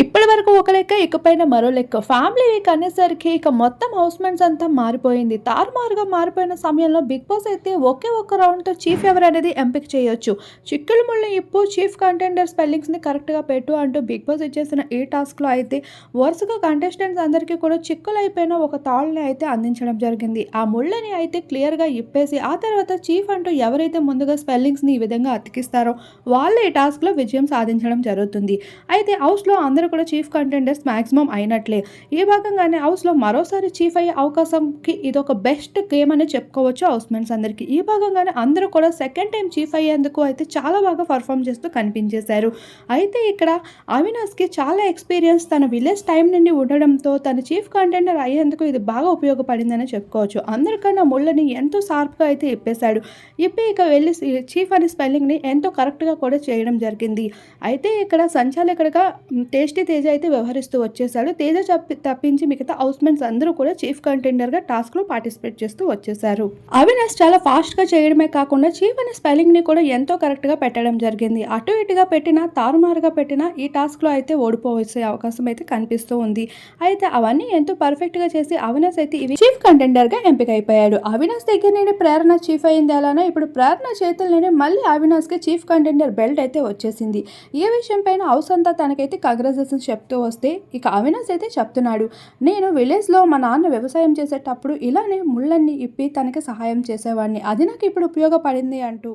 ఇప్పటి వరకు ఒక లెక్క ఇకపైన మరో లెక్క. ఫ్యామిలీ వీక్ అనేసరికి ఇక మొత్తం హౌస్ మెంట్స్ అంతా మారిపోయింది. తారుమారుగా మారిపోయిన సమయంలో బిగ్ బాస్ అయితే ఒకే ఒక్క రౌండ్తో చీఫ్ ఎవరు అనేది ఎంపిక చేయొచ్చు. చిక్కులు ముళ్ళు ఇప్పు చీఫ్ కంటెండర్ స్పెల్లింగ్స్ని కరెక్ట్గా పెట్టు అంటూ బిగ్ బాస్ ఇచ్చేసిన ఈ టాస్క్లో అయితే వరుసగా కంటెస్టెంట్స్ అందరికీ కూడా చిక్కులు అయిపోయిన ఒక తాళ్ళని అయితే అందించడం జరిగింది. ఆ ముళ్ళని అయితే క్లియర్గా ఇప్పేసి ఆ తర్వాత చీఫ్ అంటూ ఎవరైతే ముందుగా స్పెల్లింగ్స్ని ఈ విధంగా అతికిస్తారో వాళ్ళు ఈ టాస్క్లో విజయం సాధించడం జరుగుతుంది. అయితే హౌస్లో అందరూ కూడా చీఫ్ కంటెండర్స్ మ్యాక్సిమం అయినట్లే. ఈ భాగంగానే హౌస్లో మరోసారి చీఫ్ అయ్యే అవకాశంకి ఇది ఒక బెస్ట్ గేమ్ అని చెప్పుకోవచ్చు హౌస్ మేట్స్ అందరికీ. ఈ భాగంగానే అందరూ కూడా సెకండ్ టైం చీఫ్ అయ్యేందుకు అయితే చాలా బాగా పర్ఫామ్ చేస్తూ కనిపించేశారు. అయితే ఇక్కడ అవినాష్కి చాలా ఎక్స్పీరియన్స్ తన విలేజ్ టైం నుండి ఉండడంతో తన చీఫ్ కంటెండర్ అయ్యేందుకు ఇది బాగా ఉపయోగపడిందని చెప్పుకోవచ్చు. అందరికన్నా ముళ్ళని ఎంతో షార్ప్గా అయితే ఇప్పేశాడు. ఇప్పి ఇక వెళ్ళి చీఫ్ అనే స్పెల్లింగ్ని ఎంతో కరెక్ట్గా కూడా చేయడం జరిగింది. అయితే ఇక్కడ సంచాలకుడిగా టేస్ట్ తేజ అయితే వ్యవహరిస్తూ వచ్చేసాడు తేజ తప్పించి మిగతా హౌస్ మెన్స్ అందరూ కూడా చీఫ్ కంటెండర్గా టాస్క్లో పార్టిసిపేట్ చేస్తూ వచ్చేసారు అవినాష్ చాలా ఫాస్ట్గా చేయడమే కాకుండా చీఫ్ అనే స్పెల్లింగ్ని కూడా ఎంతో కరెక్ట్గా పెట్టడం జరిగింది. అటు ఇటుగా పెట్టినా తారుమారుగా పెట్టినా ఈ టాస్క్లో అయితే ఓడిపోవచ్చే అవకాశం అయితే కనిపిస్తూ ఉంది. అయితే అవన్నీ ఎంతో పర్ఫెక్ట్గా చేసి అవినాష్ అయితే ఇవి చీఫ్ కంటెండర్గా ఎంపిక అయిపోయాడు అవినాష్ దగ్గర నుండి ప్రేరణ చీఫ్ అయింది అలానే ఇప్పుడు ప్రేరణ చేతుల్లోనే మళ్ళీ అవినాష్కి చీఫ్ కంటెండర్ బెల్ట్ అయితే వచ్చేసింది. ఈ విషయం పైన హౌస్ అంతా తనకైతే కంగ్రాచులేషన్స్ చెప్తూ వస్తే ఇక అవినాష్ అయితే చెప్తున్నాడు నేను విలేజ్లో మా నాన్న వ్యవసాయం చేసేటప్పుడు ఇలానే ముళ్ళన్ని ఇప్పి తనకి సహాయం చేసేవాడిని. అది నాకు ఇప్పుడు ఉపయోగపడింది అంటూ.